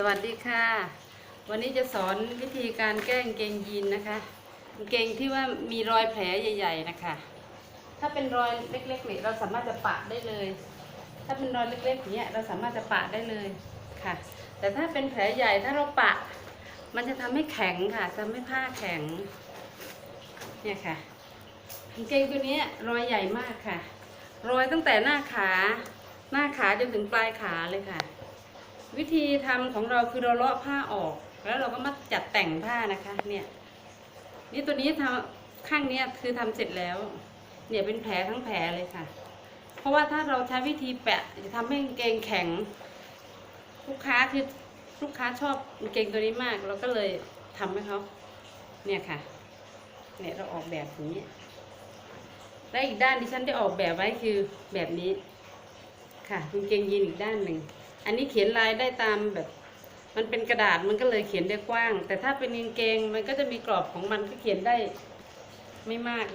สวัสดีค่ะ วันนี้จะสอนวิธีการแก้กางเกงยีนนะคะกางเกงที่ว่ามีรอยแผลใหญ่ ๆนะคะ ถ้าเป็นรอยเล็กๆเนี่ยเราสามารถจะปะได้เลย ถ้าเป็นรอยเล็กๆเนี้ยเราสามารถจะปะได้เลยค่ะ แต่ถ้าเป็นแผลใหญ่ถ้าเราปะ มันจะทำให้แข็งค่ะทำให้ผ้าแข็งเนี่ยค่ะกางเกงตัวนี้รอยใหญ่มากค่ะ รอยตั้งแต่หน้าขา หน้าขาจนถึงปลายขาเลยค่ะ วิธีทำของเราคือเราเลาะผ้าออก แล้วเราก็มาจัดแต่งผ้านะคะ เนี่ย นี่ตัวนี้ทำข้างเนี้ยคือทำเสร็จแล้ว เนี่ยเป็นแผลทั้งแผลเลยค่ะ เพราะว่าถ้าเราใช้วิธีแปะจะทำให้เกงแข็ง ลูกค้าคือลูกค้าชอบเกงตัวนี้มาก เราก็เลยทำให้เขาเนี่ยค่ะ เนี่ยเราออกแบบอย่างนี้และอีกด้านที่ฉันได้ออกแบบไว้คือแบบนี้ ค่ะกางเกงยีนอีกด้านหนึ่ง อันนี้เขียนลายได้ตามแบบ มันเป็นกระดาษมันก็เลยเขียนได้กว้าง แต่ถ้าเป็นกางเกงมันก็จะมีกรอบของมันก็เขียนได้ไม่มาก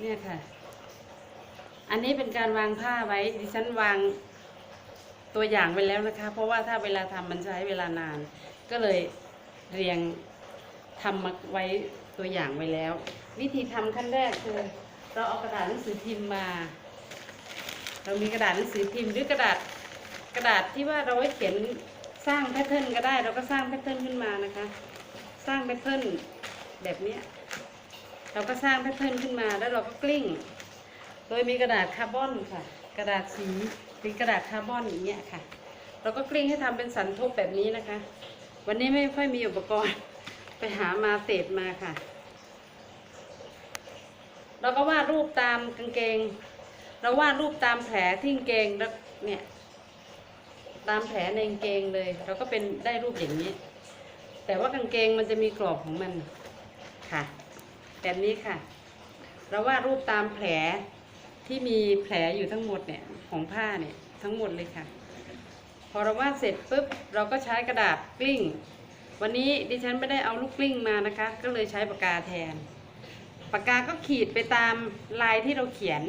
เนี่ยค่ะ อันนี้เป็นการวางผ้าไว้ ดิฉันวางตัวอย่างไว้แล้วนะคะ เพราะว่าถ้าเวลาทำมันใช้เวลานาน ก็เลยเรียงทำมาไว้ตัวอย่างไว้แล้ว วิธีทำขั้นแรกคือ เราเอากระดาษหนังสือพิมพ์มา เรามีกระดาษหนังสือพิมพ์หรือกระดาษกระดาษที่ว่าเราไว้เขียนสร้างแพทเทิร์นก็ได้ เราก็สร้างแพทเทิร์นขึ้นมานะคะ สร้างแพทเทิร์นแบบนี้เราก็สร้างแพทเทิร์นขึ้นมาแล้วเราก็กลิ้ง โดยมีกระดาษคาร์บอนค่ะ กระดาษสีเป็นกระดาษคาร์บอนอย่างเงี้ยค่ะ เราก็กลิ้งให้ทำเป็นสันทบแบบนี้นะคะ วันนี้ไม่ค่อยมีอุปกรณ์ไปหามาเศษมาค่ะ เราก็วาดรูปตามกางเกง เราวาดรูปตามแผลที่กางเกงแล้วเนี่ยตามแผลในกางเกงเลย เราก็เป็นได้รูปอย่างนี้ แต่ว่ากางเกงมันจะมีกรอบของมันค่ะแบบนี้ค่ะ เราวาดรูปตามแผลที่มีแผลอยู่ทั้งหมดเนี่ยของผ้าเนี่ยทั้งหมดเลยค่ะ พอเราวาดเสร็จปุ๊บเราก็ใช้กระดาษกลิ้ง วันนี้ดิฉันไม่ได้เอาลูกกลิ้งมานะคะ ก็เลยใช้ปากกาแทน ปากกาก็ขีดไปตามลายที่เราเขียน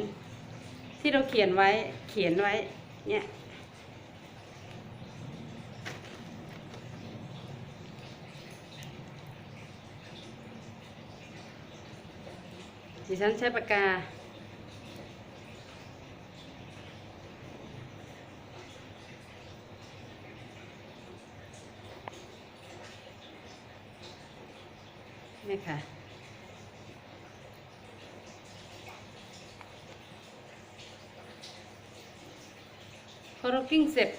ที่เราเขียนไว้เขียนไว้ เนี่ยดิฉันใช้ปากกา เนี่ยค่ะ พ อเรากิ้งเสร็จ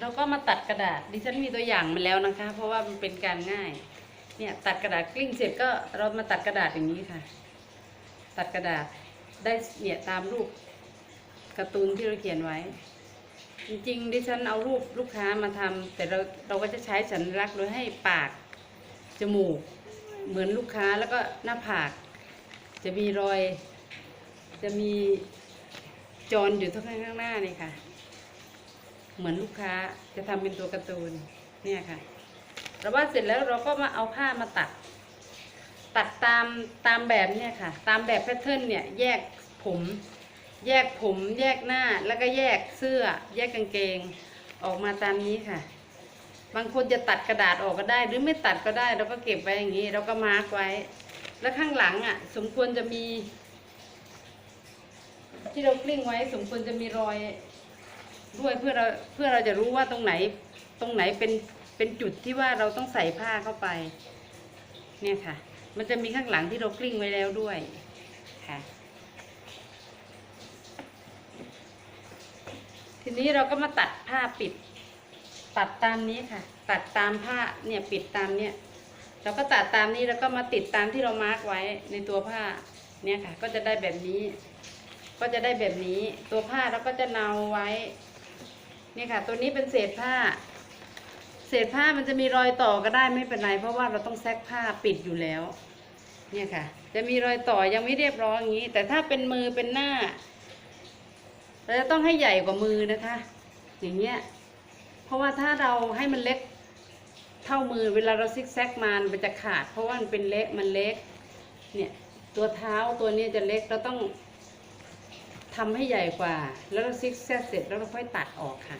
เราก็มาตัดกระดาษ ดิฉันมีตัวอย่างมาแล้วนะคะ เพราะว่ามันเป็นการง่าย เนี่ยตัดกระดาษกลิ้งเสร็จก็เรามาตัดกระดาษอย่างนี้ค่ะ ตัดกระดาษได้เนี่ยตามรูปการ์ตูนที่เราเขียนไว้ จริงๆ ดิฉันเอารูปลูกค้ามาทำแต่เราเราก็จะใช้สัญลักษณ์โดยให้ปากจมูก เหมือนลูกค้าแล้วก็หน้าผาก จะมีรอย จะมีจรอยู่ทั้งข้างหน้านี่ค่ะ เหมือนลูกค้าจะทำเป็นตัวการ์ตูนเนี่ยค่ะเราวาดเสร็จแล้วเราก็มาเอาผ้ามาตัด ตัดตามตามแบบเนี่ยค่ะ ตามแบบแพทเทิร์นเนี่ยแยกผม แยกผมแยกหน้าแล้วก็แยกเสื้อ แยกกางเกง ออกมาตามนี้ค่ะ บางคนจะตัดกระดาษออกก็ได้ หรือไม่ตัดก็ได้เราก็เก็บไว้อย่างนี้ เราก็มาร์กไว้ แล้วข้างหลังอะ สมควรจะมี ที่เรากลิ้งไว้ สมควรจะมีรอย ด้วยเพื่อเราเพื่อเราจะรู้ว่าตรงไหนตรงไหนเป็นเป็นจุดที่ว่าเราต้องใส่ผ้าเข้าไป เนี่ยค่ะ มันจะมีข้างหลังที่เรากลิ้งไว้แล้วด้วยค่ะ ทีนี้เราก็มาตัดผ้าปิด ตัดตามนี้ค่ะ ตัดตามผ้าเนี่ยปิดตามเนี่ยเราก็ตัดตามนี้แล้วก็มาติดตามที่เรามาร์กไว้ในตัวผ้าเนี่ยค่ะ ก็จะได้แบบนี้ ก็จะได้แบบนี้ ตัวผ้าเราก็จะเนาไว้ นี่ค่ะ ตัวนี้เป็นเศษผ้า เศษผ้ามันจะมีรอยต่อก็ได้ไม่เป็นไร เพราะว่าเราต้องแซกผ้าปิดอยู่แล้ว เนี่ยค่ะ จะมีรอยต่อยังไม่เรียบร้อยอย่างนี้ แต่ถ้าเป็นมือเป็นหน้าเราจะต้องให้ใหญ่กว่ามือนะคะ อย่างเงี้ย เพราะว่าถ้าเราให้มันเล็กเท่ามือเวลาเราซิกแซกมามันจะขาด เพราะว่ามันเป็นเล็กมันเล็ก เนี่ยตัวเท้าตัวนี้จะเล็กเราต้อง ทำให้ใหญ่กว่า แล้วเราซิกแซกเสร็จแล้วเราค่อยตัดออกค่ะ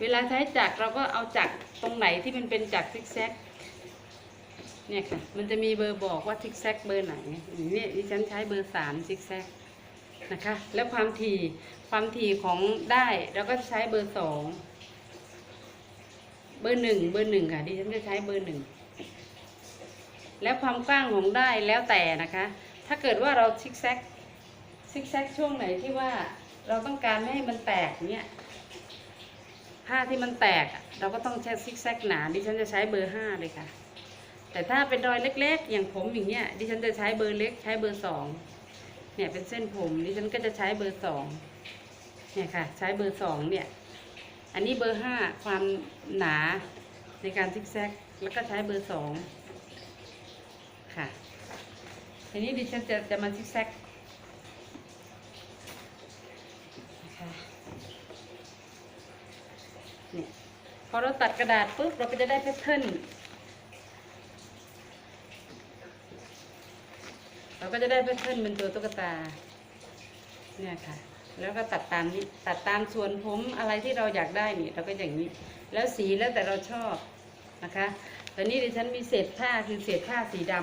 เวลาใช้จักรเราก็เอาจักรตรงไหนที่มันเป็นจักรซิกแซกเนี่ยค่ะ มันจะมีเบอร์บอกว่าซิกแซกเบอร์ไหนอย่างนี้ดิฉันใช้เบอร์สามซิกแซกนะคะ แล้วความถี่ความถี่ของได้เราก็ใช้เบอร์สองเบอร์หนึ่งเบอร์หนึ่งค่ะดิฉันจะใช้เบอร์หนึ่ง แล้วความกว้างของได้แล้วแต่นะคะ ถ้าเกิดว่าเราซิกแซกซิกแซกช่วงไหนที่ว่าเราต้องการไม่ให้มันแตกเนี่ยผ้าที่มันแตกเราก็ต้องใช้ซิกแซกหนาดิฉันจะใช้เบอร์ห้าเลยค่ะ แต่ถ้าเป็นรอยเล็ก ๆ อย่างผมอย่างเงี้ยดิฉันจะใช้เบอร์เล็กใช้เบอร์สองเนี่ยเป็นเส้นผมดิฉันก็จะใช้เบอร์สองเนี่ยค่ะ ใช้เบอร์สองเนี่ย อันนี้เบอร์ห้าความหนาในการซิกแซกแล้วก็ใช้เบอร์สอง ค่ะ ทีนี้ดิฉันจะจะมาซิกแซกนะคะเนี่ยพอเราตัดกระดาษปุ๊บเราก็จะได้แพทเทิร์นเราก็จะได้แพทเทิร์นเป็นตัวตุ๊กตาเนี่ยค่ะ แล้วก็ตัดตามนี้ตัดตามส่วนผมอะไรที่เราอยากได้นี่เราก็อย่างนี้ แล้วสีแล้วแต่เราชอบนะคะ ตอนนี้ดิฉันมีเศษผ้าคือเศษผ้าสีด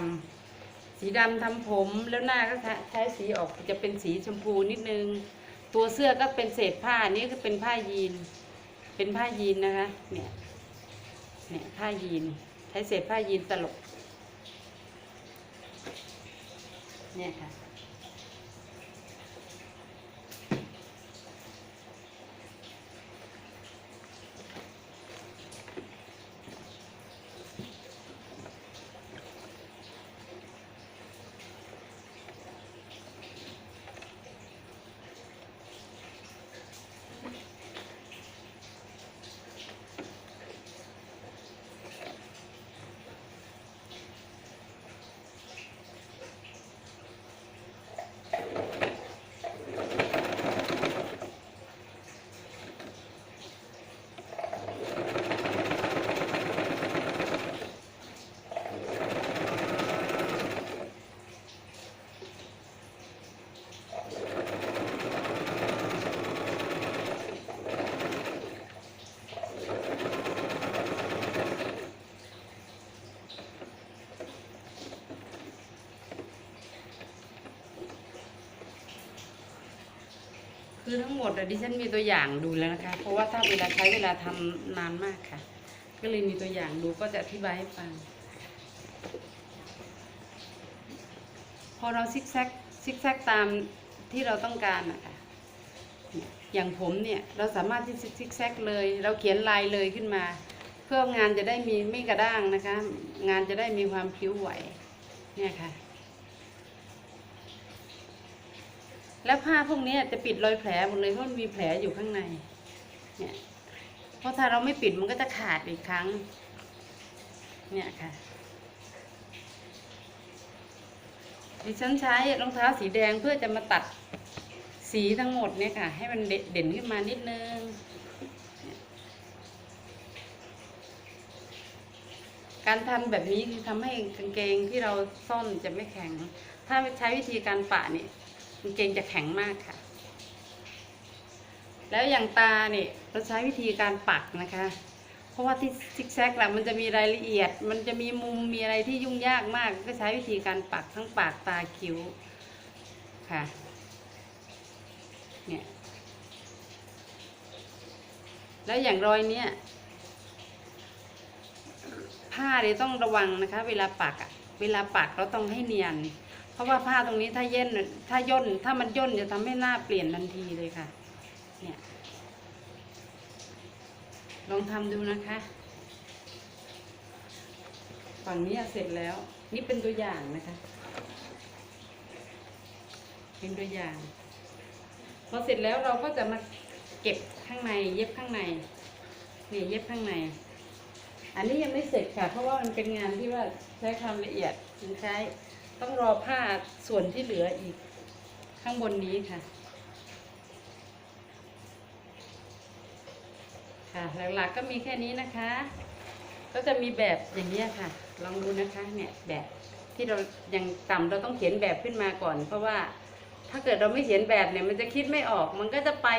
ำสีดำทำผมแล้วหน้าก็ใช้สีออกจะเป็นสีชมพูนิดนึง ตัวเสื้อก็เป็นเศษผ้านี่ก็เป็นผ้ายีน เป็นผ้ายีนนะคะ เนี่ย เนี่ยผ้ายีน ใช้เศษผ้ายีนตลก เนี่ยค่ะ คือทั้งหมดอะดิฉันมีตัวอย่างดูแล้วนะคะ เพราะว่าถ้าเวลาใช้เวลาทำนานมากค่ะ ก็เลยมีตัวอย่างดูก็จะอธิบายให้ฟัง พอเราซิกแซกซิกแซกตามที่เราต้องการนะคะเนี่ยอย่างผมเนี่ยเราสามารถที่ซิกแซกเลย เราเขียนลายเลยขึ้นมา เพื่องานจะได้มีไม่กระด้างนะคะ งานจะได้มีความพลิ้วไหวเนี่ยค่ะ แล้วผ้าพวกนี้จะปิดรอยแผลหมดเลยเพราะมันมีแผลอยู่ข้างใน เนี่ย เพราะถ้าเราไม่ปิดมันก็จะขาดอีกครั้ง เนี่ยค่ะ ดิฉันใช้รองเท้าสีแดงเพื่อจะมาตัดสีทั้งหมดเนี่ยค่ะ ให้มันเด่นขึ้นมานิดนึงการทำแบบนี้คือทำให้กางเกงที่เราซ่อนจะไม่แข็ง ถ้าใช้วิธีการปะนี่กางเกงจะแข็งมากค่ะ แล้วอย่างตาเนี่ยเราใช้วิธีการปักนะคะ เพราะว่าที่ซิกแซกแหละมันจะมีรายละเอียด มันจะมีมุมมีอะไรที่ยุ่งยากมาก ก็ใช้วิธีการปักทั้งปากตาคิ้วค่ะ เนี่ย แล้วอย่างรอยเนี้ยผ้าเนี่ยต้องระวังนะคะ เวลาปักอะเวลาปักเราต้องให้เนียน เพราะว่าผ้าตรงนี้ถ้าเย็นถ้าย่นถ้ามันย่นจะทำให้หน้าเปลี่ยนทันทีเลยค่ะ เนี่ย ลองทำดูนะคะ ฝั่งนี้เสร็จแล้ว นี่เป็นตัวอย่างนะคะ เป็นตัวอย่างพอเสร็จแล้วเราก็จะมาเก็บข้างใน เย็บข้างในนี่เย็บข้างใน อันนี้ยังไม่เสร็จค่ะ เพราะว่ามันเป็นงานที่ว่าใช้ความละเอียดใช้ ต้องรอผ้าส่วนที่เหลืออีกข้างบนนี้ค่ะ ค่ะหลักๆก็มีแค่นี้นะคะ ก็จะมีแบบอย่างนี้ค่ะ ลองดูนะคะเนี่ยแบบที่เรายังต่ำเราต้องเขียนแบบขึ้นมาก่อน เพราะว่าถ้าเกิดเราไม่เขียนแบบเนี่ย มันจะคิดไม่ออก มันก็จะไป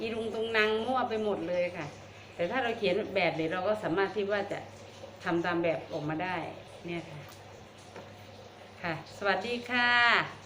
อีรุงตุงนางมั่วไปหมดเลยค่ะ แต่ถ้าเราเขียนแบบเนี่ยเราก็สามารถที่ว่าจะทำตามแบบออกมาได้เนี่ยค่ะ ค่ะ สวัสดีค่ะ